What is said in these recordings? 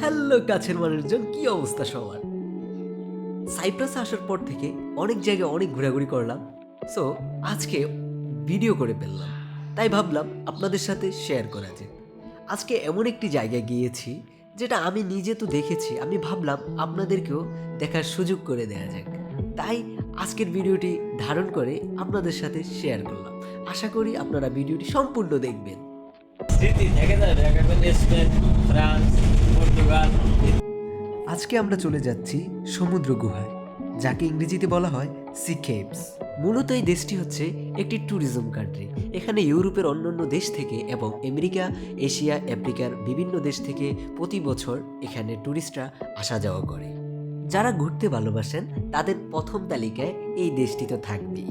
Hello, কাছের মানুষজন, কি অবস্থা সবার? সাইপ্রাস আসার পর থেকে অনেক জায়গায় অনেক ঘোরাঘুরি করলাম। সো আজকে ভিডিও করে ফেললাম। তাই ভাবলাম আপনাদের সাথে শেয়ার করা যায় আজকে এমন একটি জায়গায় গিয়েছি, যেটা আমি নিজে তো দেখেছি, আমি ভাবলাম আপনাদেরকেও দেখার সুযোগ করে দেওয়া যাক। তাই আজকের ভিডিওটি ধারণ করে আপনাদের সাথে শেয়ার করলাম। আশা করি আপনারা ভিডিওটি সম্পূর্ণ দেখবেন। আজকে আমরা চলে যাচ্ছি সমুদ্র গুহায়, যাকে ইংরেজিতে বলা হয় সি মূলত এই দেশটি হচ্ছে একটি ট্যুরিজম কান্ট্রি এখানে ইউরোপের অন্যান্য দেশ থেকে এবং আমেরিকা, এশিয়া, আফ্রিকার বিভিন্ন দেশ থেকে প্রতি বছর এখানে ট্যুরিস্টরা আসা যাওয়া করে। যারা ঘুরতে ভালোবাসেন, তাদের প্রথম তালিকায় এই দেশটি তো থাকবেই।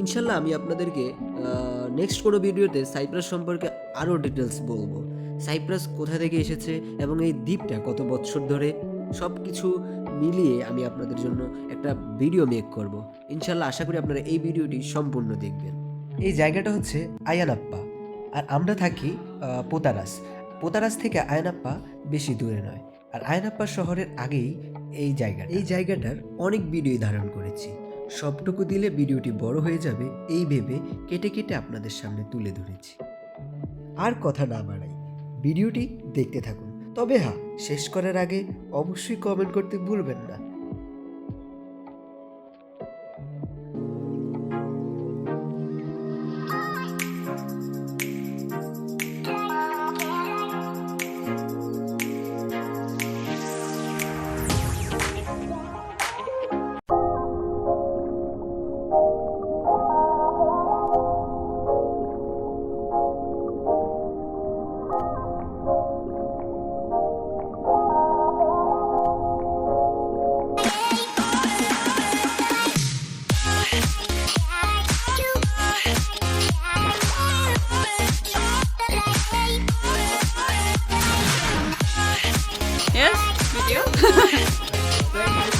ইনশাল্লাহ আমি আপনাদেরকে নেক্সট কোনো ভিডিওতে সাইপ্রাস সম্পর্কে আরও ডিটেলস বলব। সাইপ্রাস কোথা থেকে এসেছে এবং এই দ্বীপটা কত বছর ধরে? সব কিছু মিলিয়ে আমি আপনাদের জন্য একটা ভিডিও মেক করব। ইনশাল্লাহ আশা করি আপনারা এই ভিডিওটি সম্পূর্ণ দেখবেন। এই জায়গাটা হচ্ছে আয়ানাপ্পা। আর আমরা থাকি পোতারাস। পোতারাস থেকে আয়নাপ্পা বেশি দূরে নয়। আর আয়নাপ্পা শহরের আগেই এই জায়গা এই জায়গাটার অনেক ভিডিও ধারণ করেছি। সবটুকু দিলে ভিডিওটি বড় হয়ে যাবে, এই ভেবে কেটে কেটে আপনাদের সামনে তুলে ধরেছি। আর কথা না বাড়াই, ভিডিওটি দেখতে থাকুন। তবে হ্যাঁ শেষ করার আগে অবশ্যই কমেন্ট করতে ভুলবেন না। Video.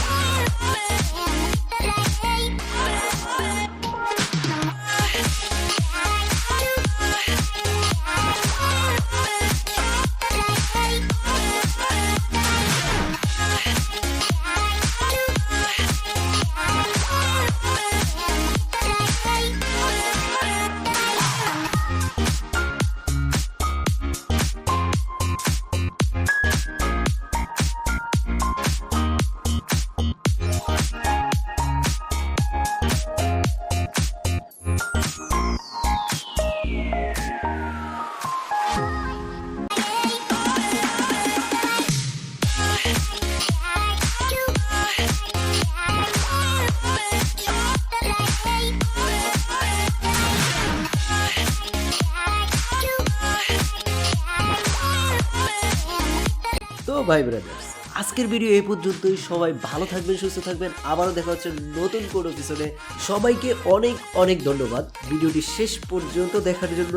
তো ভাই ব্রাদার্স আজকের ভিডিও এই পর্যন্তই। সবাই ভালো থাকবেন, সুস্থ থাকবেন। আবারও দেখা হচ্ছে নতুন কোনো এপিসোডে সবাইকে অনেক অনেক ধন্যবাদ। ভিডিওটি শেষ পর্যন্ত দেখার জন্য।